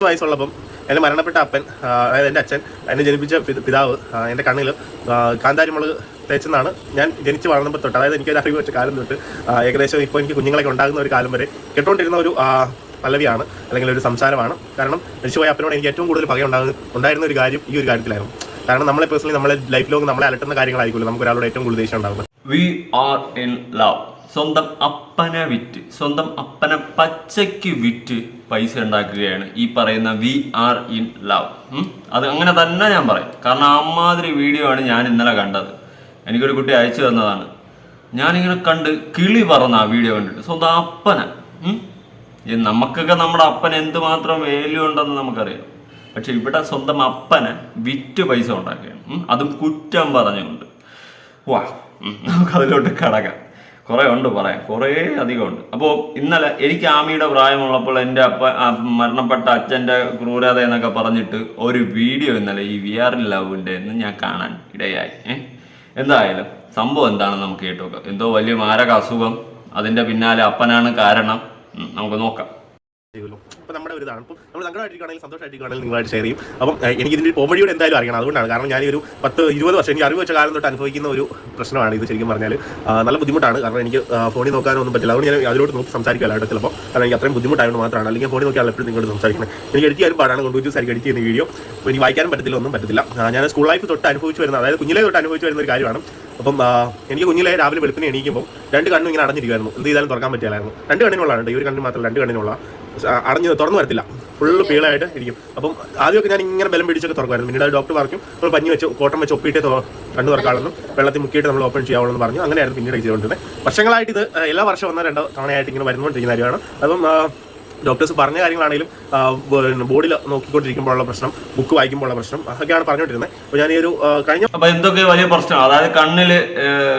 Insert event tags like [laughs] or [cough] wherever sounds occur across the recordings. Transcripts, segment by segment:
വയസ്സുള്ളപ്പം എന്റെ മരണപ്പെട്ട അപ്പൻ അതായത് എന്റെ അച്ഛൻ എന്നെ ജനിപ്പിച്ച പിതാവ് എന്റെ കണ്ണിൽ കാന്താരി മുളക് തേച്ചെന്നാണ് ഞാൻ ജനിച്ച് വളർന്നപ്പോൾ തൊട്ട് അതായത് എനിക്കൊരു അറിവ് വെച്ച കാലം തൊട്ട് ഏകദേശം ഇപ്പോൾ എനിക്ക് കുഞ്ഞുങ്ങളൊക്കെ ഉണ്ടാകുന്ന ഒരു കാലം വരെ കേട്ടുകൊണ്ടിരുന്ന ഒരു പല്ലവിയാണ് അല്ലെങ്കിൽ ഒരു സംസാരമാണ്. കാരണം മരിച്ചുപോയ അപ്പനോട് എനിക്ക് ഏറ്റവും കൂടുതൽ പക ഉണ്ടായിരുന്ന ഒരു കാര്യം ഈ ഒരു കാര്യത്തിലായിരുന്നു. കാരണം നമ്മളെ പേഴ്സണലി നമ്മളെ ലൈഫ് ലോങ് നമ്മളെ അലട്ടുന്ന കാര്യങ്ങളായിരിക്കുമല്ലോ നമുക്ക് ഒരാളോട് ഏറ്റവും കൂടുതൽ ദേഷ്യം ഉണ്ടാകുന്നത് വി ആർ ഇൻ ലവ് സ്വന്തം അപ്പനെ വിറ്റ് സ്വന്തം അപ്പനെ പച്ചയ്ക്ക് വിറ്റ് പൈസ ഉണ്ടാക്കുകയാണ് ഈ പറയുന്ന വി ആർ ഇൻ ലവ്. അത് അങ്ങനെ തന്നെ ഞാൻ പറയും. കാരണം അമ്മാതിരി വീഡിയോ ആണ് ഞാൻ ഇന്നലെ കണ്ടത്. എനിക്കൊരു കുട്ടി അയച്ചു തന്നതാണ്. ഞാനിങ്ങനെ കണ്ട് കിളി പറന്ന ആ വീഡിയോ കണ്ടിട്ട് സ്വന്തം അപ്പനെ? നമുക്കൊക്കെ നമ്മുടെ അപ്പൻ എന്തുമാത്രം വാല്യൂ ഉണ്ടെന്ന് നമുക്കറിയാം. പക്ഷെ ഇവിടെ സ്വന്തം അപ്പനെ വിറ്റ് പൈസ ഉണ്ടാക്കുകയാണ്. അതും കുറ്റം പറഞ്ഞുകൊണ്ട്. വാ നമുക്കതിലോട്ട് കടക്കാം. കുറേ ഉണ്ട് പറയാം കുറേ അധികം ഉണ്ട് അപ്പോൾ ഇന്നലെ എനിക്ക് ആമിയുടെ പ്രായമുള്ളപ്പോൾ എന്റെ അപ്പ മരണപ്പെട്ട അച്ഛന്റെ ക്രൂരത എന്നൊക്കെ പറഞ്ഞിട്ട് ഒരു വീഡിയോ ഇന്നലെ ഈ വി ആർ ലവിന്റെ എന്ന് ഞാൻ കാണാൻ ഇടയായി? എന്തായാലും സംഭവം എന്താണെന്ന് നമുക്ക് കേട്ടോക്കാം. എന്തോ വലിയ മാരക അസുഖം അതിന്റെ പിന്നാലെ അപ്പനാണ് കാരണം. നമുക്ക് നോക്കാം. ചെയ്യുമല്ലോ. അപ്പോൾ നമ്മുടെ ഒരു ഇതാണ്. ഇപ്പം നമ്മൾ സങ്കടമായിട്ടിരിക്കുകയാണെങ്കിൽ സന്തോഷമായിട്ടിരിക്കുകയാണെങ്കിൽ നിങ്ങളായിട്ട് ഷെയർ ചെയ്യും. അപ്പം എനിക്ക് ഇതിന്റെ പോംവഴിയോട് എന്തായാലും അറിയണം. അതുകൊണ്ടാണ്. കാരണം ഞാൻ ഒരു പത്ത് ഇരുപത് വർഷം എനിക്ക് അറിവ് വെച്ച കാലം തൊട്ട് അനുഭവിക്കുന്ന ഒരു പ്രശ്നമാണ് ഇത് ശരിക്കും പറഞ്ഞാൽ നല്ല ബുദ്ധിമുട്ടാണ്. കാരണം എനിക്ക് ഫോണിൽ നോക്കാനൊന്നും പറ്റില്ല. അതുകൊണ്ട് ഞാൻ അതിലോട്ട് നോക്കി സംസാരിക്കാനായിട്ട് ചിലപ്പോൾ കാരണം എനിക്ക് അത്രയും ബുദ്ധിമുട്ടായത് മാത്രമാണ്. അല്ലെങ്കിൽ ഫോണിൽ നോക്കിയാൽ എപ്പോഴും നിങ്ങളോട് സംസാരിക്കണം എനിക്ക് എഡിറ്റ് ചെയ്യാനും പാടാണ്. കൊണ്ടുപോയി സാരി എഡിറ്റ് ചെയ്യുന്ന വീഡിയോ അപ്പോൾ എനിക്ക് വായിക്കാനും പറ്റത്തില്ല ഒന്നും പറ്റത്തില്ല. ഞാൻ സ്കൂൾ ലൈഫ് തൊട്ട് അനുഭവിച്ച് വരുന്ന അതായത് കുഞ്ഞിലേ തൊട്ട് അനുഭവിച്ച് വരുന്ന ഒരു കാര്യമാണ്. അപ്പം എനിക്ക് കുഞ്ഞിലെ രാവിലെ വെളുപ്പിനെ എണീക്കുമ്പോൾ രണ്ട് കണ്ണും ഇങ്ങനെ അടഞ്ഞിരിക്കുമായിരുന്നു എന്ത് ചെയ്താലും തുറക്കാൻ പറ്റില്ലായിരുന്നു. രണ്ട് കണ്ണിനുള്ളതാണ് ഈ ഒരു കണ്ണിന് മാത്രം രണ്ട് കണ്ണിനുള്ള അടഞ്ഞ് തുറന്നു വരത്തില്ല. ഫുള്ള് പീളായിട്ട് ഇരിക്കും. അപ്പം ആദ്യമൊക്കെ ഞാൻ ഇങ്ങനെ ബലം പിടിച്ചൊക്കെ തുറക്കുമായിരുന്നു. പിന്നീട് ഡോക്ടർ പറഞ്ഞു നമ്മൾ പഞ്ഞി വെച്ച് കോട്ടം വെച്ച് ഒപ്പിയിട്ട് കണ്ണു തുറക്കാളെന്നും വെള്ളത്തിൽ മുക്കിയിട്ട് നമ്മൾ ഓപ്പൺ ചെയ്യാവുള്ളൂ എന്ന് പറഞ്ഞു. അങ്ങനെയായിരുന്നു പിന്നീട് ചെയ്തുകൊണ്ടിരുന്നത്. വർഷങ്ങളായിട്ട് ഇത് എല്ലാ വർഷവും ഒന്നോ രണ്ടോ തവണയായിട്ട് ഇങ്ങനെ വരുന്നുകൊണ്ടിരിക്കുന്ന കാര്യമാണ്. അപ്പം ഡോക്ടേഴ്സ് പറഞ്ഞ കാര്യങ്ങളാണെങ്കിലും ബോർഡിൽ നോക്കിക്കൊണ്ടിരിക്കുമ്പോഴുള്ള പ്രശ്നം ബുക്ക് വായിക്കുമ്പോഴുള്ള പ്രശ്നം അതൊക്കെയാണ് പറഞ്ഞുകൊണ്ടിരുന്നത് അപ്പോൾ ഞാൻ ഈ ഒരു കഴിഞ്ഞ അപ്പൊ എന്തൊക്കെ വലിയ പ്രശ്നം അതായത് കണ്ണിൽ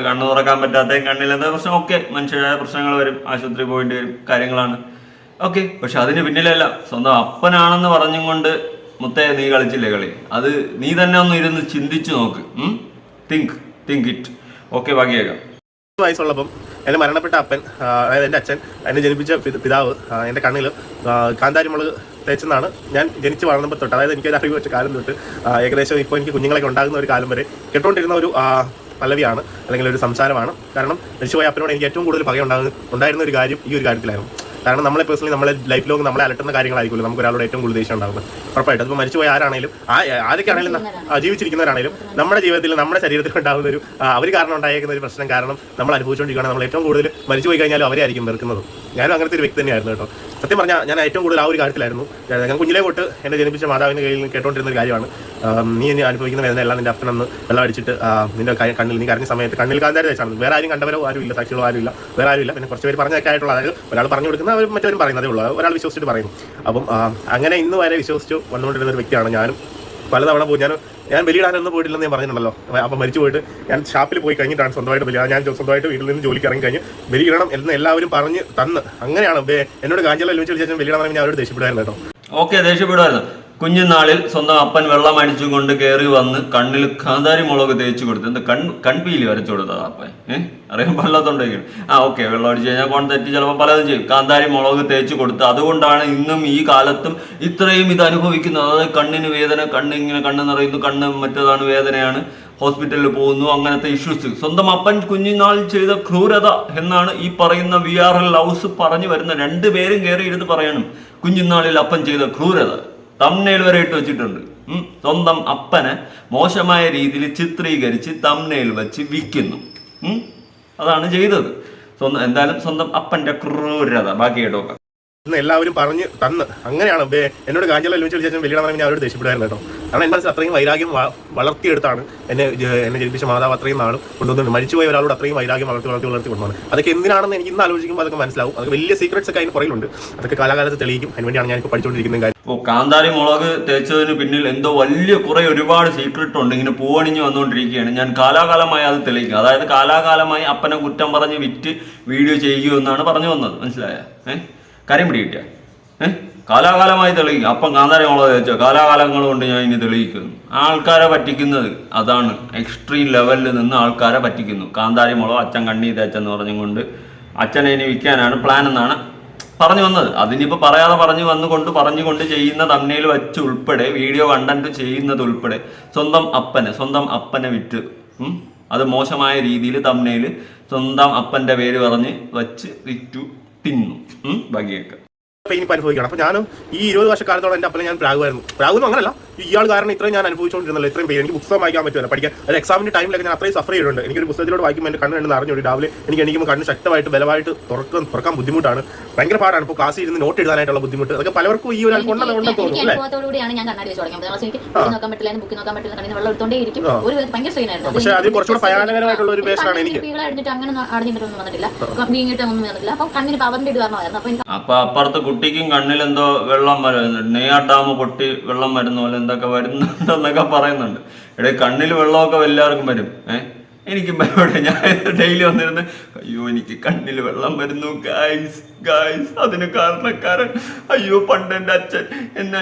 കണ്ണു തുറക്കാൻ പറ്റാത്ത കണ്ണിൽ എന്താ പ്രശ്നം? ഒക്കെ മനുഷ്യരായ പ്രശ്നങ്ങൾ വരും. ആശുപത്രി പോയിട്ട് വരും. കാര്യങ്ങളാണ്. ഓക്കെ. പക്ഷെ അതിന് പിന്നിലല്ല. സ്വന്തം അപ്പനാണെന്ന് പറഞ്ഞും കൊണ്ട് മുത്തേ നീ കളിച്ചില്ലേ കളി? അത് നീ തന്നെ ഒന്ന് ഇരുന്ന് ചിന്തിച്ചു നോക്ക്. തിങ്ക് തിങ്ക് ഇറ്റ് ഓക്കെ ബാക്കിയേക്കാം വയസ്സുള്ളപ്പം എന്റെ മരണപ്പെട്ട അപ്പൻ അതായത് എന്റെ അച്ഛൻ എന്നെ ജനിപ്പിച്ച പിതാവ് എന്റെ എന്റെ കണ്ണിൽ കാന്താരി മുളക് തേച്ചെന്നാണ് ഞാൻ ജനിച്ച് വളർന്നപ്പോൾ തൊട്ട് അതായത് എനിക്കൊരു അറിവ് വെച്ച കാലം തൊട്ട് ഏകദേശം ഇപ്പോൾ എനിക്ക് കുഞ്ഞുങ്ങളൊക്കെ ഉണ്ടാകുന്ന ഒരു കാലം വരെ കേട്ടുകൊണ്ടിരുന്ന ഒരു പല്ലവിയാണ് അല്ലെങ്കിൽ ഒരു സംസാരമാണ്. കാരണം മരിച്ചുപോയ അപ്പനോട് എനിക്ക് ഏറ്റവും കൂടുതൽ പകയുണ്ടാകുന്ന ഉണ്ടായിരുന്ന ഒരു കാര്യം ഈ ഒരു കാര്യത്തിലായിരുന്നു. കാരണം നമ്മളെ പേഴ്സണലി നമ്മളെ ലൈഫ് ലോങ് നമ്മളെ അലട്ടുന്ന കാര്യങ്ങളായിരിക്കുമല്ലോ. നമുക്ക് ഒരാളോട് ഏറ്റവും കൂടുതൽ ദേഷ്യം ഉണ്ടാകുന്നത് ഉറപ്പായിട്ടും. അതിപ്പോൾ മരിച്ചുപോയ ആരാണെങ്കിലും ആ ആരൊക്കെയാണെങ്കിലും ജീവിച്ചിരിക്കുന്നവരാണെങ്കിലും നമ്മുടെ ജീവിതത്തിൽ നമ്മുടെ ശരീരത്തിൽ ഉണ്ടാകുന്ന ഒരു അവർ കാരണം ഉണ്ടായിരിക്കുന്ന ഒരു പ്രശ്നം കാരണം നമ്മൾ അനുഭവിച്ചുകൊണ്ടിരിക്കുകയാണ്. നമ്മൾ ഏറ്റവും കൂടുതൽ മരിച്ചുപോയി കഴിഞ്ഞാലും അവരെ ആയിരിക്കും വെറുക്കുന്നത്. ഞാനും അങ്ങനത്തെ ഒരു വ്യക്തി തന്നെയായിരുന്നു കേട്ടോ. സത്യം പറഞ്ഞാൽ ഞാൻ ഏറ്റവും കൂടുതൽ ആ ഒരു കാര്യത്തിലായിരുന്നു. ഞാൻ കുഞ്ഞിലെ തൊട്ട് എന്നെ ജനിപ്പിച്ച മാതാവിന്റെ കയ്യിൽ കേട്ടോണ്ടിരുന്ന ഒരു കാര്യമാണ്. നീ എന്നെ അനുഭവിക്കുന്ന വേദന എല്ലാം നിന്റെ അപ്പനെന്ന് വെള്ളം അടിച്ചിട്ട് നിന്റെ കണ്ണിൽ നീ കരഞ്ഞ സമയത്ത് കണ്ണിൽ കാന്താരി വെച്ചാണ് വേറെ ആരും കണ്ടവരോ ആരും ഇല്ല സാക്ഷികളോ ആരും ഇല്ല വേറെ ആരും ഇല്ല പിന്നെ കുറച്ച് പേര് പറഞ്ഞൊക്കെ ആയിട്ടുള്ള അതായത് ഒരാൾ പറഞ്ഞു കൊടുക്കുന്ന അവർ മറ്റവരും പറയുന്നതേ ഉള്ളൂ. ഒരാൾ വിശ്വസിച്ചിട്ട് പറയുന്നു. അപ്പം അങ്ങനെ ഇന്ന് വരെ വിശ്വസിച്ചു വന്നുകൊണ്ടിരുന്ന ഒരു വ്യക്തിയാണ് ഞാനും. പലതവണ പോയി. ഞാൻ ഞാൻ ബലിയിടാനൊന്നും പോയിട്ടില്ലെന്ന് ഞാൻ പറഞ്ഞിട്ടുണ്ടല്ലോ. അപ്പം മരിച്ചു പോയിട്ട് ഞാൻ ഷാപ്പിൽ പോയി കഴിഞ്ഞിട്ടാണ് സ്വന്തമായിട്ട് ബലി ഞാൻ സ്വന്തമായിട്ട് വീട്ടിൽ നിന്ന് ജോലിക്ക് ഇറങ്ങി കഴിഞ്ഞ് ബലിയിടണം എന്ന് എല്ലാവരും പറഞ്ഞ് തന്ന്. അങ്ങനെയാണ്. എന്നോട് കാഞ്ചല ഒരുമിച്ച് വിളിച്ചാൽ ബലിയിടാൻ ഞാൻ അവരോട് ദേഷ്യപ്പെടുമായിരുന്നു കേട്ടോ. ഓക്കെ ദേഷ്യപ്പെടുമായിരുന്നു കുഞ്ഞുനാളിൽ സ്വന്തം അപ്പൻ വെള്ളം അടിച്ചു കൊണ്ട് കയറി വന്ന് കണ്ണിൽ കാന്താരി മുളക് തേച്ചു കൊടുത്തു എന്താ കൺ കൺപീലി വരച്ചു കൊടുത്തതാ അപ്പൻ ഏഹ് അറിയാൻ പാടില്ലാത്തോണ്ടെങ്കിൽ ആ ഓക്കെ വെള്ളം അടിച്ചു കഴിഞ്ഞാൽ കോൺ തെറ്റി ചിലപ്പോൾ പലതും ചെയ്യും. കാന്താരി മുളക് തേച്ചു കൊടുത്ത് അതുകൊണ്ടാണ് ഇന്നും ഈ കാലത്തും ഇത്രയും ഇത് അനുഭവിക്കുന്നത്. അതായത് കണ്ണിന് വേദന കണ്ണ് ഇങ്ങനെ കണ്ണ് നിറയുന്നു കണ്ണ് മറ്റേതാണ് വേദനയാണ് ഹോസ്പിറ്റലിൽ പോകുന്നു അങ്ങനത്തെ ഇഷ്യൂസ് സ്വന്തം അപ്പൻ കുഞ്ഞുനാൾ ചെയ്ത ക്രൂരത എന്നാണ് ഈ പറയുന്ന വി ആർ എൽ ഹൗസ് പറഞ്ഞു വരുന്ന രണ്ടുപേരും കയറി ഇരുന്ന് പറയണം. കുഞ്ഞുനാളിൽ അപ്പൻ ചെയ്ത ക്രൂരത. തമ്നയിൽ വരെ ഇട്ട് വെച്ചിട്ടുണ്ട്. സ്വന്തം അപ്പനെ മോശമായ രീതിയിൽ ചിത്രീകരിച്ച് തമ്നയിൽ വെച്ച് വിൽക്കുന്നു. അതാണ് ചെയ്തത്. സ്വന്തം എന്തായാലും സ്വന്തം അപ്പന്റെ ക്രൂരത. ബാക്കി കേട്ടോ എന്ന് എല്ലാവരും പറഞ്ഞ് തന്ന്. അങ്ങനെയാണ്. എന്നോട് കാഞ്ചല ഒരുമിച്ച് ശേഷം ബലിയിടാൻ ഞാൻ അവരോട് ദേഷ്യപ്പെടുമായിരുന്നു കേട്ടോ. കാരണം എന്റെ മനസ്സിൽ അത്രയും വൈരാഗ്യം വളർത്തിയെടുത്താണ്. എന്നെ എന്നെ ജനിപ്പിച്ച മാതാവ് അത്രയും നാളും കൊണ്ടുവന്നു മരിച്ചുപോയ ഒരാളോട് അത്രയും വൈരാഗ്യം വളർത്തി വളർത്തി വളർത്തി കൊണ്ടുപോകുന്നത് അതൊക്കെ എന്തിനാണെന്ന് എനിക്ക് ഇന്ന് ആലോചിക്കുമ്പോൾ അതൊക്കെ മനസ്സിലാവും. അതൊക്കെ വലിയ സീക്രട്സ് ഒക്കെ അതിന് പുറകിലുണ്ട്. അതൊക്കെ കാലാകാലത്ത് തെളിയിക്കും. അതിനുവേണ്ടിയാണ് ഇപ്പോൾ പഠിച്ചുകൊണ്ടിരിക്കുന്ന കാര്യം. ഇപ്പോൾ കാന്താരി മുളക് തേച്ചതിന് പിന്നിൽ എന്തോ വലിയ കുറെ ഒരുപാട് സീക്രട്ട് ഉണ്ട്. ഇങ്ങനെ പൂവണിഞ്ഞ് വന്നുകൊണ്ടിരിക്കുകയാണ് ഞാൻ കാലാകാലമായി അത് തെളിയിക്കും. അതായത് കാലാകാലമായി അപ്പനെ കുറ്റം പറഞ്ഞ് വിറ്റ് വീഡിയോ ചെയ്യുമെന്നാണ് പറഞ്ഞു വന്നത്. മനസ്സിലായ? ഏഹ് കാര്യം പിടി കിട്ടിയ. ഏഹ് കാലാകാലമായി തെളിയിക്കും. അപ്പം കാന്താരി വെച്ചോ കാലാകാലങ്ങൾ കൊണ്ട് ഞാൻ ഇനി തെളിയിക്കുന്നു. ആൾക്കാരെ പറ്റിക്കുന്നത് അതാണ്. എക്സ്ട്രീം ലെവലിൽ നിന്ന് ആൾക്കാരെ പറ്റിക്കുന്നു. കാന്താരി മുളക് അച്ഛൻ കണ്ണീർ തേച്ചെന്ന് പറഞ്ഞുകൊണ്ട് അച്ഛനെ ഇനി വിൽക്കാനാണ് പ്ലാൻ എന്നാണ് പറഞ്ഞു വന്നത്. അതിനിപ്പോൾ പറയാതെ പറഞ്ഞു വന്നുകൊണ്ട് പറഞ്ഞുകൊണ്ട് ചെയ്യുന്ന തമ്മനയിൽ വെച്ച് ഉൾപ്പെടെ വീഡിയോ കണ്ടന്റ് ചെയ്യുന്നത് ഉൾപ്പെടെ സ്വന്തം അപ്പനെ സ്വന്തം അപ്പനെ വിറ്റ് അത് മോശമായ രീതിയിൽ തമ്മിൽ സ്വന്തം അപ്പന്റെ പേര് പറഞ്ഞ് വച്ച് വിറ്റു. തിന്നു ഉം, ബാക്കിയൊക്കെ പെയിൻ ഇപ്പം അനുഭവിക്കണം. അപ്പോൾ ഞാനും ഈ ഇരുപത് വർഷക്കാലത്തോളം എന്റെ അപ്പനെ ഞാൻ പ്രാഗുമായിരുന്നു പ്രാഗുന്നു അങ്ങനല്ല. ഇയാൾ കാരണം ഇത്രയും ഞാൻ അനുഭവിച്ചുകൊണ്ടിരുന്നല്ലോ ഇത്രയും പെയിൻ എനിക്ക് പുസ്തകം വായിക്കാൻ പറ്റുമല്ലോ പഠിക്കാൻ. ഒരു എക്സാമിന്റെ ടൈമിലൊക്കെ ഞാൻ അത്രയും സഫർ ചെയ്തിട്ടുണ്ട്. എനിക്കൊരു പുസ്തകത്തിലൂടെ വായിക്കുമ്പോൾ എന്റെ കണ്ണ് കണ്ട് നിറഞ്ഞു രാവിലെ എനിക്ക് എണീക്കുമ്പോൾ കണ്ണ് ശക്തമായിട്ട് ബലമായിട്ട് തുറക്കാൻ തുറക്കാൻ ബുദ്ധിമുട്ടാണ്. ഭയങ്കര പാടാണ്. ഇപ്പോൾ ക്ലാസ്സിൽ ഇരുന്ന് നോട്ട് എഴുതാനായിട്ടുള്ള ബുദ്ധിമുട്ട്. അതൊക്കെ പലർക്കും ഈ ഒരു ഉണ്ടെന്ന് ഉണ്ടെന്ന് തോന്നുന്നു അല്ലേ? പറ്റില്ല പറ്റില്ല പക്ഷേ അതിൽ കുറച്ചുകൂടെ ഭയാനകരമായിട്ടുള്ള ഒരു അപ്പൊ എനിക്ക് അപ്പൊ അപ്പുറത്ത് കുട്ടിക്കും കണ്ണിൽ എന്തോ വെള്ളം വരുന്നുണ്ട്. നെയ്യാർ ഡാം പൊട്ടി വെള്ളം വരുന്ന പോലെ എന്തൊക്കെ വരുന്നുണ്ടെന്നൊക്കെ പറയുന്നുണ്ട്. എടേ കണ്ണിൽ വെള്ളമൊക്കെ എല്ലാവർക്കും വരും. ഏഹ് എനിക്കും പരിപാടി ഞാൻ ഡെയിലി വന്നിരുന്ന് അയ്യോ എനിക്ക് കണ്ണിൽ വെള്ളം വരുന്നു ഗായ്സ് ഗായ്സ് അതിന് കാരണക്കാരൻ അയ്യോ പണ്ട് എന്റെ അച്ഛൻ എന്നെ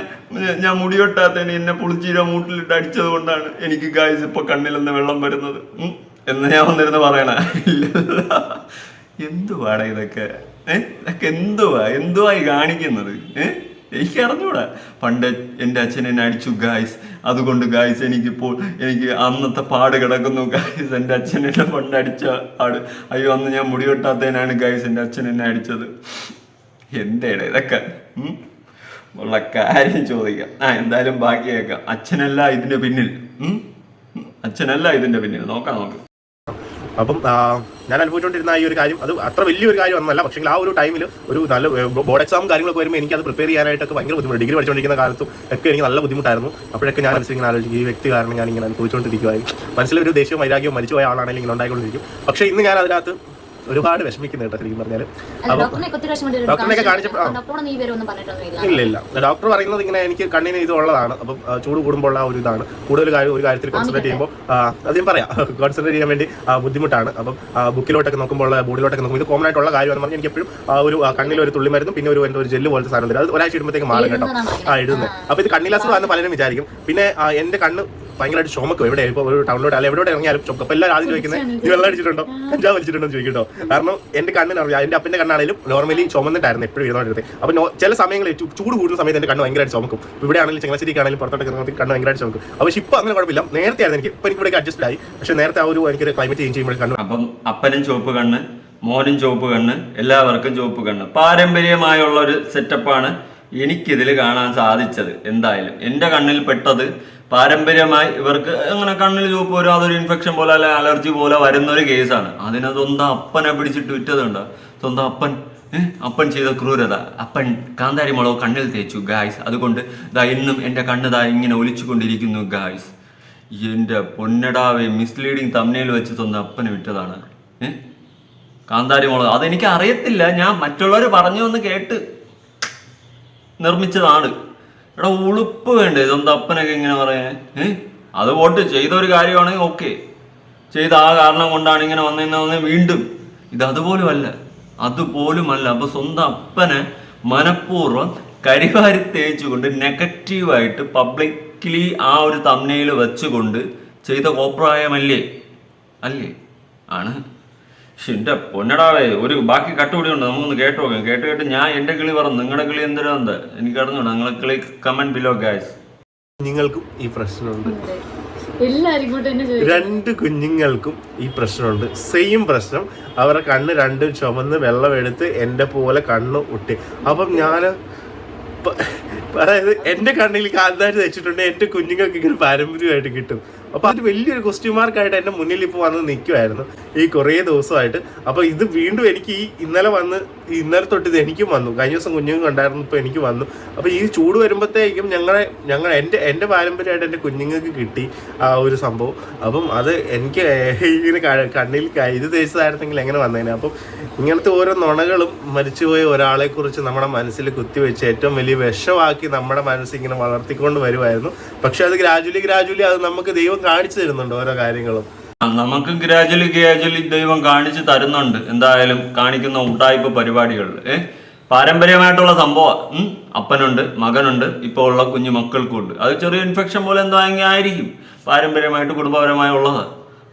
ഞാൻ മുടിയൊട്ടാത്തതിന് എന്നെ പുളിച്ചീര മൂട്ടിലിട്ട് അടിച്ചത് കൊണ്ടാണ് എനിക്ക് ഗായ്സ് ഇപ്പൊ കണ്ണിൽ നിന്ന് വെള്ളം വരുന്നത്. എന്ന് ഞാൻ വന്നിരുന്ന് പറയണ ഇല്ല എന്തുവാടാ ഇതൊക്കെ? ഏ? ഇതൊക്കെ എന്തുവാ? എന്തുവാ ഈ കാണിക്കുന്നത്? ഏഹ് എനിക്ക് അറിഞ്ഞൂടാ. പണ്ട് എന്റെ അച്ഛൻ എന്നെ അടിച്ചു ഗായ്സ് അതുകൊണ്ട് ഗായ്സ് എനിക്കിപ്പോൾ എനിക്ക് അന്നത്തെ പാട് കിടക്കുന്നു ഗായ്സ് എന്റെ അച്ഛൻ എന്നെ പണ്ട് അടിച്ച പാട്. അയ്യോ അന്ന് ഞാൻ മുടി വെട്ടാത്തതിനാണ് ഗായ്സ് എന്റെ അച്ഛൻ എന്നെ അടിച്ചത്. എന്തേടെ ഇതൊക്കെ? ഉള്ള കാര്യം ചോദിക്കാം. ആ എന്തായാലും ബാക്കി കേൾക്കാം. അച്ഛനല്ല ഇതിന്റെ പിന്നിൽ. അച്ഛനല്ല ഇതിന്റെ പിന്നിൽ. നോക്കാം നോക്ക്. അപ്പം ഞാൻ അനുഭവിച്ചുകൊണ്ടിരുന്ന ഈ ഒരു കാര്യം അത് അത്ര വലിയൊരു കാര്യം ഒന്നല്ല പക്ഷേ ആ ഒരു ടൈമിൽ ഒരു നല്ല ബോർഡ് എക്സാം കാര്യങ്ങളൊക്കെ വരുമ്പോൾ എനിക്ക് അത് പ്രിപ്പയർ ചെയ്യാനായിട്ടൊക്കെ ഭയങ്കര ബുദ്ധിമുട്ട്. ഡിഗ്രി പഠിച്ചുകൊണ്ടിരിക്കുന്ന കാലത്തും ഒക്കെ എനിക്ക് നല്ല ബുദ്ധിമുട്ടായിരുന്നു. അപ്പോഴൊക്കെ ഞാൻ മനസ്സിലിങ്ങനെ ആലോചിക്കും ഈ വ്യക്തി കാരണം ഞാൻ ഇങ്ങനെ അനുഭവിച്ചുകൊണ്ടിരിക്കുകയായി മനസ്സിലൊരു ദേശീയ വൈരാഗ്യം മരിച്ചുപോയ ആളാണെങ്കിൽ ഇങ്ങനെ ഉണ്ടായിക്കൊണ്ടിരിക്കും. പക്ഷേ ഇന്ന് ഞാൻ അതിനകത്ത് ഒരുപാട് വിഷമിക്കുന്ന കേട്ടോ ശരിക്കും പറഞ്ഞാൽ അപ്പം ഡോക്ടറിനെ ഒത്തിരി വർഷം കൊണ്ട് ഡോക്ടറിനെയൊക്കെ കാണിച്ചപ്പോൾ ഇല്ല ഇല്ല ഡോക്ടർ പറയുന്നത് ഇങ്ങനെ എനിക്ക് കണ്ണിന് ഇത് ഉള്ളതാണ്. അപ്പം ചൂട് കൂടുമ്പോൾ ഉള്ള ഒരു ഇതാണ്. കൂടുതൽ കാര്യം ഒരു കാര്യത്തിൽ കോൺസെൻട്രേറ്റ് ചെയ്യുമ്പോൾ ഞാൻ പറയാം. [laughs] കോൺസെൻട്രേറ്റ് ചെയ്യാൻ വേണ്ടി ബുദ്ധിമുട്ടാണ്. അപ്പം ബുക്കിലോട്ടൊക്കെ നോക്കുമ്പോൾ ബോഡിലോട്ടൊക്കെ നോക്കുമ്പോൾ ഇത് കോമൺ ആയിട്ടുള്ള കാര്യമെന്ന് പറഞ്ഞാൽ എനിക്ക് എപ്പോഴും ആ, ഒരു കണ്ണിൽ ഒരു തുള്ളി മരുന്നും പിന്നെ ഒരു എന്തോ ഒരു ജെല്ല് പോലത്തെ സാധനം തരും. അത് ഒരാഴ്ച ഇടുമ്പോഴത്തേക്ക് മാറും കേട്ടോ. ആ എഴുതുന്നത് അപ്പോൾ ഇത് കണ്ണിലാസുഖമാണെന്ന് പലരും വിചാരിക്കും. പിന്നെ എന്റെ എന്റെ കണ്ണ് ഭയങ്കരമായിട്ട് ചുമക്കും. എവിടെ? ഇപ്പോൾ ഒരു ടൗണിലോട്ട് അല്ലെങ്കിൽ എവിടെ ഇറങ്ങിയാലും ചുമക്കും. അപ്പോൾ എല്ലാവരും ആദ്യം ചോദിക്കുന്നത് ഈ വെള്ളം അടിച്ചിട്ടുണ്ടോ? കഞ്ചാവ് വലിച്ചിട്ടുണ്ടോ എന്ന് ചോദിക്കട്ടോ. കാരണം എന്റെ കണ്ണിന് അറിയാം. എന്റെ അപ്പന്റെ കണ്ണാണെങ്കിലും നോർമലി ചുമന്നിട്ടായിരുന്നു എപ്പോഴും ഇരുന്നോണ്ടിരുന്നത് അപ്പോൾ ചില സമയങ്ങളിൽ ചൂട് കൂടുന്ന സമയത്ത് എന്റെ കണ്ണ് ഭയങ്കരമായിട്ട് ചുമക്കും. ഇവിടെ ആണെങ്കിലും ചങ്ങനാശ്ശേരിക്കാണെങ്കിലും പുറത്തോട്ട് ഇറങ്ങുമ്പോൾ കണ്ണ് ഭയങ്കരമായിട്ട് ചുമക്കും. അപ്പോൾ പക്ഷേ ഇപ്പോൾ അങ്ങനെ കുഴപ്പമില്ല. നേരത്തെ ആയിരുന്നു. എനിക്ക് ഇപ്പോൾ എനിക്ക് ഇവിടെ അഡ്ജസ്റ്റ് ആയി. പക്ഷെ നേരത്തെ ആ ഒരു എനിക്ക് ക്ലൈമറ്റ് ചേഞ്ച് ചെയ്യുമ്പോൾ കണ്ണു അപ്പം അപ്പനും ചുവപ്പ് കണ്ണ് മോനും ചുവപ്പ് കണ്ണ് എല്ലാവർക്കും ചുവപ്പ് കണ്ണ്. പാരമ്പര്യമായുള്ള ഒരു സെറ്റപ്പാണ് എനിക്കിതിൽ കാണാൻ സാധിച്ചത് എന്തായാലും. എന്റെ കണ്ണിൽ പെട്ടത് പാരമ്പര്യമായി ഇവർക്ക് അങ്ങനെ കണ്ണിൽ ചുവപ്പ് വരും അതൊരു ഇൻഫെക്ഷൻ പോലെ അല്ലെ അലർജി പോലെ വരുന്ന ഒരു കേസാണ് അതിനെ സ്വന്തം അപ്പനെ പിടിച്ചിട്ട് വിറ്റതുണ്ട് സ്വന്തം അപ്പൻ. അപ്പൻ ചെയ്ത ക്രൂരത. അപ്പൻ കാന്താരി മുളക് കണ്ണിൽ തേച്ചു ഗായ്സ് അതുകൊണ്ട് ദാ ഇന്നും എന്റെ കണ്ണ് ദാ ഇങ്ങനെ ഒലിച്ചുകൊണ്ടിരിക്കുന്നു ഗായ്സ് എന്റെ പൊന്നടാവെ മിസ്ലീഡിങ് തമ്മിൽ വെച്ച് സ്വന്തം അപ്പനെ വിറ്റതാണ്. ഏഹ് കാന്താരി മുളക്. അതെനിക്ക് അറിയത്തില്ല. ഞാൻ മറ്റുള്ളവർ പറഞ്ഞു വന്ന് കേട്ട് നിർമ്മിച്ചതാണ്. എടാ ഉളുപ്പ് വേണ്ടേ? ഇതൊന്നും അപ്പനൊക്കെ ഇങ്ങനെ പറയാൻ അത് വോട്ട് ചെയ്ത ഒരു കാര്യമാണെങ്കിൽ ഓക്കെ. ചെയ്ത ആ കാരണം കൊണ്ടാണ് ഇങ്ങനെ വന്നതെന്ന് പറഞ്ഞാൽ വീണ്ടും. ഇത് അതുപോലും അല്ല അതുപോലുമല്ല. അപ്പൊ സ്വന്തം അപ്പനെ മനഃപൂർവം കരിവാരി തേച്ചുകൊണ്ട് നെഗറ്റീവായിട്ട് പബ്ലിക്കലി ആ ഒരു തമ്മയിൽ വെച്ചുകൊണ്ട് ചെയ്ത കോപ്രായമല്ലേ അല്ലേ? ആണ്. എന്റെ പൊന്നടാവേ ഒരു ബാക്കി കട്ടുപിടി ഉണ്ട് നമുക്കൊന്ന് കേട്ട് നോക്കാം. കേട്ട് കേട്ട് ഞാൻ എന്റെ കിളി പറഞ്ഞു നിങ്ങളുടെ കിളി എന്തിനാ എന്താ എനിക്ക് അറിഞ്ഞു നിങ്ങളെ കിളി കമന്റ് ബിലോ ഗായ്സ് നിങ്ങൾക്കും ഈ പ്രശ്നമുണ്ട്. രണ്ട് കുഞ്ഞുങ്ങൾക്കും ഈ പ്രശ്നമുണ്ട്. സെയിം പ്രശ്നം. അവരുടെ കണ്ണ് രണ്ടും ചുമന്ന് വെള്ളമെടുത്ത് എന്റെ പോലെ കണ്ണ് ഒട്ടി. അപ്പം ഞാൻ അതായത് എന്റെ കണ്ണിൽ കാന്താരി തയ്ച്ചിട്ടുണ്ട് എന്റെ കുഞ്ഞുങ്ങൾക്ക് ഇങ്ങനെ പാരമ്പര്യമായിട്ട് കിട്ടും. അപ്പോൾ അത് വലിയൊരു ക്വസ്റ്റ്യൻ മാർക്കായിട്ട് എന്റെ മുന്നിൽ ഇപ്പൊ വന്ന് നിൽക്കുമായിരുന്നു ഈ കുറേ ദിവസമായിട്ട്. അപ്പോൾ ഇത് വീണ്ടും എനിക്ക് ഈ ഇന്നലെ വന്ന് ഇന്നലെ തൊട്ട് ഇത് എനിക്കും വന്നു. കഴിഞ്ഞ ദിവസം കുഞ്ഞുങ്ങൾ ഉണ്ടായിരുന്നു ഇപ്പൊ എനിക്ക് വന്നു. അപ്പോൾ ഈ ചൂട് വരുമ്പോഴത്തേക്കും ഞങ്ങളെ ഞങ്ങൾ എന്റെ എന്റെ പാരമ്പര്യമായിട്ട് എന്റെ കുഞ്ഞുങ്ങൾക്ക് കിട്ടി ആ ഒരു സംഭവം. അപ്പം അത് എനിക്ക് ഇങ്ങനെ കണ്ണിൽ ഇത് തേച്ചതായിരുന്നെങ്കിൽ എങ്ങനെ വന്നേനെ? അപ്പം ഇങ്ങനത്തെ ഓരോ നുണകളും മരിച്ചുപോയ ഒരാളെ കുറിച്ച് നമ്മുടെ മനസ്സിൽ കുത്തിവെച്ച് ഏറ്റവും വലിയ വിഷമാക്കി നമ്മുടെ മനസ്സിങ്ങനെ വളർത്തിക്കൊണ്ട് വരുമായിരുന്നു പക്ഷെ അത് ഗ്രാജുവലി ഗ്രാജുവലി അത് നമുക്ക് ദൈവം കാണിച്ചു തരുന്നുണ്ട് ഓരോ കാര്യങ്ങളും. നമുക്ക് ഗ്രാജുവലി ഗ്രാജുവലി ദൈവം കാണിച്ചു തരുന്നുണ്ട്. എന്തായാലും കാണിക്കുന്ന ഉട്ടായ്പ പരിപാടികളിൽ ഏഹ് പാരമ്പര്യമായിട്ടുള്ള സംഭവം. അപ്പനുണ്ട് മകനുണ്ട് ഇപ്പോൾ ഉള്ള കുഞ്ഞു മക്കൾക്കും ഉണ്ട് അത് ചെറിയ ഇൻഫെക്ഷൻ പോലെ എന്തോ ആയിരിക്കും. പാരമ്പര്യമായിട്ട് കുടുംബപരമായി ഉള്ളത്.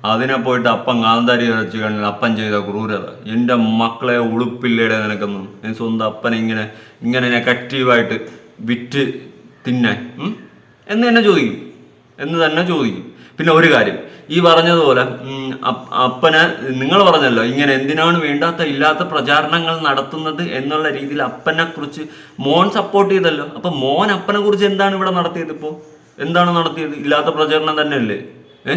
അതിനെ പോയിട്ട് അപ്പൻ കാന്താരി ഇറച്ചി കഴിഞ്ഞാൽ അപ്പൻ ചെയ്ത ക്രൂരത. എന്റെ മക്കളെ ഉളുപ്പില്ലേടെ നിനക്കൊന്നും. എന്റെ സ്വന്തം അപ്പനെ ഇങ്ങനെ ഇങ്ങനെ നെഗറ്റീവായിട്ട് വിറ്റ് തിന്നാൻ? എന്ന് തന്നെ ചോദിക്കും. എന്ന് തന്നെ ചോദിക്കും. പിന്നെ ഒരു കാര്യം ഈ പറഞ്ഞതുപോലെ അപ്പന് നിങ്ങൾ പറഞ്ഞല്ലോ ഇങ്ങനെ എന്തിനാണ് വേണ്ടാത്ത ഇല്ലാത്ത പ്രചാരണങ്ങൾ നടത്തുന്നത് എന്നുള്ള രീതിയിൽ അപ്പനെ കുറിച്ച് മോൻ സപ്പോർട്ട് ചെയ്തല്ലോ. അപ്പൊ മോൻ അപ്പനെ കുറിച്ച് എന്താണ് ഇവിടെ നടത്തിയത് ഇപ്പോ? എന്താണ് നടത്തിയത്? ഇല്ലാത്ത പ്രചരണം തന്നെയല്ലേ? ഏ?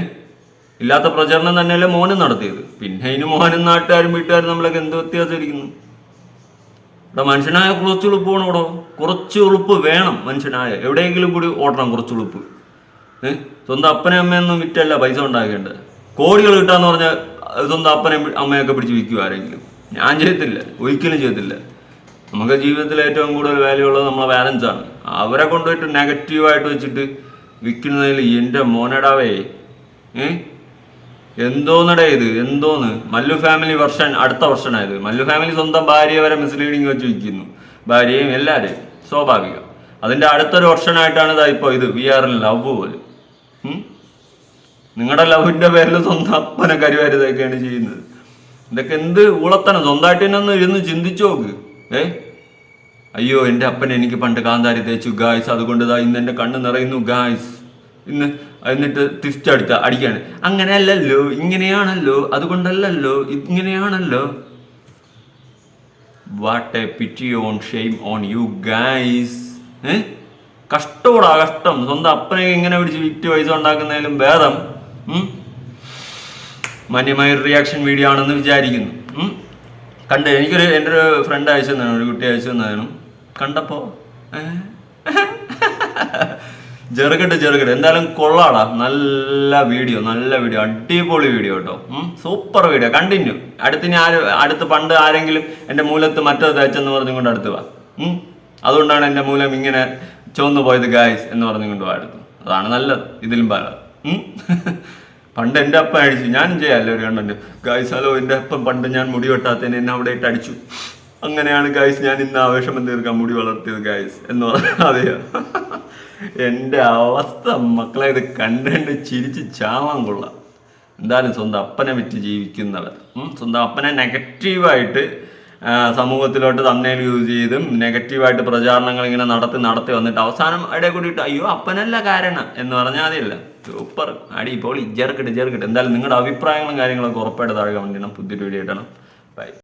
ഇല്ലാത്ത പ്രചരണം തന്നെയല്ലേ മോനും നടത്തിയത്? പിന്നെ ഇനി മോനും നാട്ടുകാരും വീട്ടുകാരും നമ്മളൊക്കെ എന്ത് വ്യത്യാസം ഇരിക്കുന്നു ഇവിടെ മനുഷ്യനായ കുറച്ച് ഉളുപ്പ് ഇവിടെ. കുറച്ച് ഉളുപ്പ് വേണം മനുഷ്യനായ. എവിടെയെങ്കിലും കൂടി ഓടണം കുറച്ച് ഉളുപ്പ്. ഏഹ് സ്വന്തം അപ്പനെ അമ്മയൊന്നും വിറ്റല്ല പൈസ ഉണ്ടാക്കേണ്ടത്. കോടികൾ കിട്ടാന്ന് പറഞ്ഞാൽ സ്വന്തം അപ്പനെ അമ്മയൊക്കെ പിടിച്ച് വിൽക്കും ആരെങ്കിലും? ഞാൻ ചെയ്യത്തില്ല ഒരിക്കലും ചെയ്യത്തില്ല നമുക്ക് ജീവിതത്തിൽ ഏറ്റവും കൂടുതൽ വാല്യൂ ഉള്ളത് നമ്മളെ ബാലൻസ് ആണ്. അവരെ കൊണ്ടുപോയിട്ട് നെഗറ്റീവായിട്ട് വെച്ചിട്ട് വിൽക്കുന്നതിൽ എന്റെ മോനടാവേ. ഏ? എന്തോന്നടേ ഇത്? എന്തോന്ന്? മല്ലു ഫാമിലി വർഷൻ അടുത്ത വർഷനായത് മല്ലു ഫാമിലി സ്വന്തം ഭാര്യയെ വരെ മിസ്ലീഡിങ് വെച്ച് വിൽക്കുന്നു. ഭാര്യയും എല്ലാവരെയും സ്വാഭാവികം. അതിന്റെ അടുത്തൊരു വർഷനായിട്ടാണ് ഇതാ ഇപ്പോൾ ഇത്. വി ആർ ഇൻ ലവ് പോലും. നിങ്ങളുടെ ലവിന്റെ പേരിൽ സ്വന്തം അപ്പനെ കരുവരുതൊക്കെയാണ് ചെയ്യുന്നത്. ഇതൊക്കെ എന്ത് ഊളത്തനം? സ്വന്തമായിട്ട് തന്നെ ഒന്ന് ഇരുന്ന് ചിന്തിച്ചു നോക്ക്. ഏ? അയ്യോ എന്റെ അപ്പൻ എനിക്ക് പണ്ട് കാന്താരി തേച്ചു. ഗായ്സ് അതുകൊണ്ട് ഇതാ ഇന്ന് എന്റെ കണ്ണ് നിറയുന്നു ഗായ്സ് ഇന്ന് എന്നിട്ട് തിരിച്ചടുത്ത അടിക്കാണ്. അങ്ങനെയല്ലല്ലോ ഇങ്ങനെയാണല്ലോ അതുകൊണ്ടല്ലല്ലോ ഇങ്ങനെയാണല്ലോ. What a pity on shame on you guys ഏ? കഷ്ടോടാ കഷ്ടം സ്വന്തം അപ്പനെ ഇങ്ങനെ പിടിച്ച് വിറ്റ് പൈസ ഉണ്ടാക്കുന്നതിലും ഭേദം? മാന്യമായ റിയാക്ഷൻ വീഡിയോ ആണെന്ന് വിചാരിക്കുന്നു? കണ്ട് എനിക്കൊരു എന്റെ ഒരു ഫ്രണ്ട് അയച്ചു തന്നാണ് ഒരു കുട്ടി അയച്ചു തന്നായിരുന്നു കണ്ടപ്പോ ഏ? ചെറുകെട്ട് ചെറുകെട്ട് എന്തായാലും കൊള്ളാടാ നല്ല വീഡിയോ നല്ല വീഡിയോ അടിപൊളി വീഡിയോ കേട്ടോ സൂപ്പർ വീഡിയോ കണ്ടിന്യൂ അടുത്ത് ഞാൻ അടുത്ത് പണ്ട് ആരെങ്കിലും എന്റെ മൂലത്ത് മറ്റത് തയ്ച്ചെന്ന് പറഞ്ഞുകൊണ്ട് അടുത്ത് വാ. അതുകൊണ്ടാണ് എന്റെ മൂലം ഇങ്ങനെ ചുവന്നു പോയത് ഗായ്സ് എന്ന് പറഞ്ഞുകൊണ്ട് കൊണ്ട് പാടുന്നു അതാണ് നല്ലത്. ഇതിലും പല [laughs] പണ്ട് എന്റെ അപ്പൻ അടിച്ചു. ഞാൻ ചെയ്യാമല്ലോ ഒരു കണ്ടന്റ് ഗായ്സ് ഹലോ എന്റെ അപ്പം പണ്ട് ഞാൻ മുടി വെട്ടാത്തതിന് എന്നെ അവിടെ ഇട്ട് അടിച്ചു. അങ്ങനെയാണ് ഗായ്സ് ഞാൻ ഇന്ന് ആവേശം തീർക്കാൻ മുടി വളർത്തിയത് ഗായ്സ് എന്ന് പറഞ്ഞ [laughs] അതെയോ? [laughs] എന്റെ അവസ്ഥ മക്കളെ ഇത് കണ്ടുകൊണ്ട് ചിരിച്ച് ചാവാൻ കൊള്ളാം. എന്തായാലും സ്വന്തം അപ്പനെ വിറ്റ് ജീവിക്കുന്നവർ സ്വന്തം അപ്പനെ നെഗറ്റീവായിട്ട് സമൂഹത്തിലോട്ട് തന്നെ യൂസ് ചെയ്തും നെഗറ്റീവായിട്ട് പ്രചാരണങ്ങൾ ഇങ്ങനെ നടത്തി നടത്തി വന്നിട്ട് അവസാനം ഇടയിൽ കൂടിയിട്ട് അയ്യോ അപ്പനല്ല കാരണം എന്ന് പറഞ്ഞാൽ അതില്ല സൂപ്പർ അടി ഇപ്പോൾ ജെറുക്കിട്ട് ജെറുക്കിട്ട് എന്തായാലും നിങ്ങളുടെ അഭിപ്രായങ്ങളും കാര്യങ്ങളൊക്കെ ഉറപ്പായിട്ട് താഴെ കമന്റ് ചെയ്യണം. പുതിയൊരു വീഡിയോ ഇടണം ബൈ